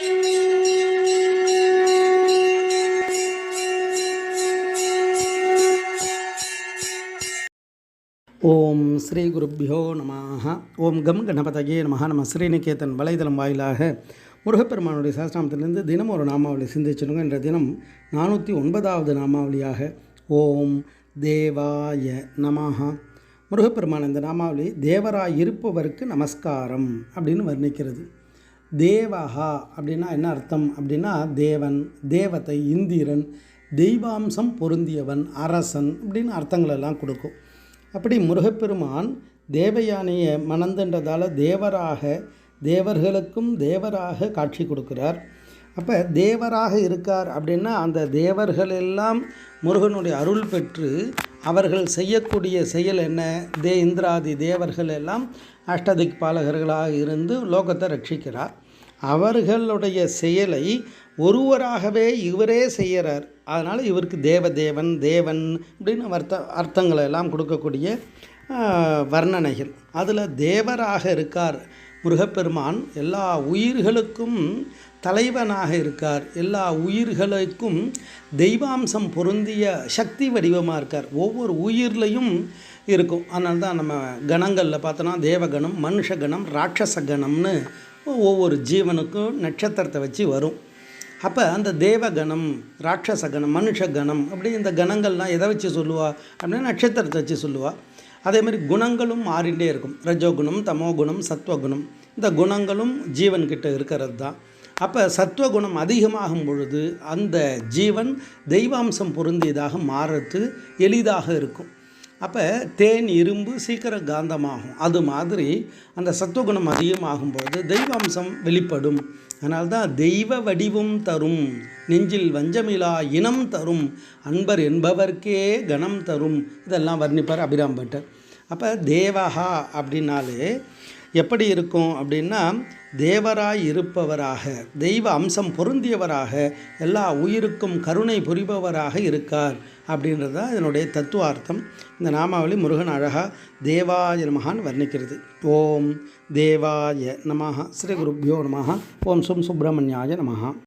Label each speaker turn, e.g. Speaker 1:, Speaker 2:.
Speaker 1: ஓம் ஸ்ரீ குருப்பியோ நமாக ஓம் கம் கணபதகே நமஹ. நம்ம ஸ்ரீநிகேதன் வலைதளம் வாயிலாக முருகப்பெருமானுடைய சாஸ்திராமத்திலிருந்து தினம் ஒரு நாமாவளி சிந்திச்சிடுங்க. என்ற தினம் நானூற்றி ஒன்பதாவது நாமாவளியாக ஓம் தேவாய நமஹா. முருகப்பெருமான் இந்த நாமாவளி தேவராய் இருப்பவருக்கு நமஸ்காரம் அப்படின்னு வர்ணிக்கிறது. தேவஹா அப்படின்னா என்ன அர்த்தம் அப்படின்னா தேவன் தேவதை இந்திரன் தெய்வாம்சம் பொருந்தியவன் அரசன் அப்படின்னு அர்த்தங்கள் எல்லாம் கொடுக்கும். அப்படி முருகப்பெருமான் தேவயானையை மணந்துன்றதால் தேவராக தேவர்களுக்கும் தேவராக காட்சி கொடுக்கிறார். அப்போ தேவராக இருக்கார் அப்படின்னா அந்த தேவர்கள் எல்லாம் முருகனுடைய அருள் பெற்று அவர்கள் செய்யக்கூடிய செயல் என்ன? தே இந்திராதி தேவர்கள் எல்லாம் அஷ்டதிக் பாலகர்களாக இருந்து லோகத்தை ரட்சிக்கிறார். அவர்களுடைய செயலை ஒருவராகவே இவரே செய்கிறார். அதனால் இவருக்கு தேவதேவன் தேவன் அப்படின்னு அர்த்த அர்த்தங்களை எல்லாம் கொடுக்கக்கூடிய வர்ணனைகள். அதில் தேவராக இருக்கார் முருகப்பெருமான் எல்லா உயிர்களுக்கும் தலைவனாக இருக்கார். எல்லா உயிர்களுக்கும் தெய்வாம்சம் பொருந்திய சக்தி வடிவமாக இருக்கார். ஒவ்வொரு உயிர்லையும் இருக்கும். அதனால தான் நம்ம கணங்களில் பார்த்தோன்னா தேவகணம் மனுஷகணம் ராட்சச கணம்னு ஒவ்வொரு ஜீவனுக்கும் நட்சத்திரத்தை வச்சு வரும். அப்போ அந்த தேவகணம் ராட்சசகணம் மனுஷகணம் அப்படி இந்த கணங்கள்லாம் எதை வச்சு சொல்லுவா? அப்படின்னா நட்சத்திரத்தை வச்சு சொல்லுவாள் அதே மாதிரி குணங்களும் மாறிண்டே இருக்கும். ரஜோகுணம் தமோகுணம் சத்வகுணம். இந்த குணங்களும் ஜீவன்கிட்ட இருக்கிறது தான் அப்போ சத்வகுணம் அதிகமாகும் பொழுது அந்த ஜீவன் தெய்வாம்சம் பொருந்தியதாக மாறுறது எளிதாக இருக்கும். அப்போ தேன் இரும்பு சீக்கிரம் காந்தமாகும். அது மாதிரி அந்த சத்துவகுணம் அதிகமாகும்போது தெய்வாம்சம் வெளிப்படும். அதனால்தான் தெய்வ வடிவும் தரும். நெஞ்சில் வஞ்சமிலா இனம் தரும். அன்பர் என்பவர்க்கே கணம் தரும். இதெல்லாம் வர்ணிப்பார் அபிராம் பட்டர். அப்போ தேவஹா அப்படின்னாலே எப்படி இருக்கும் அப்படின்னா தேவராய் இருப்பவராக தெய்வ அம்சம் பொருந்தியவராக எல்லா உயிருக்கும் கருணை புரிபவராக இருக்கார் அப்படின்றது தான் இதனுடைய தத்துவார்த்தம். இந்த நாமாவளி முருகன் அழகாக தேவாய நமகான்னு வர்ணிக்கிறது. ஓம் தேவாய நமஹா. ஸ்ரீ குருப்யோ நமஹா. ஓம் சும் சுப்பிரமணியாய நமஹா.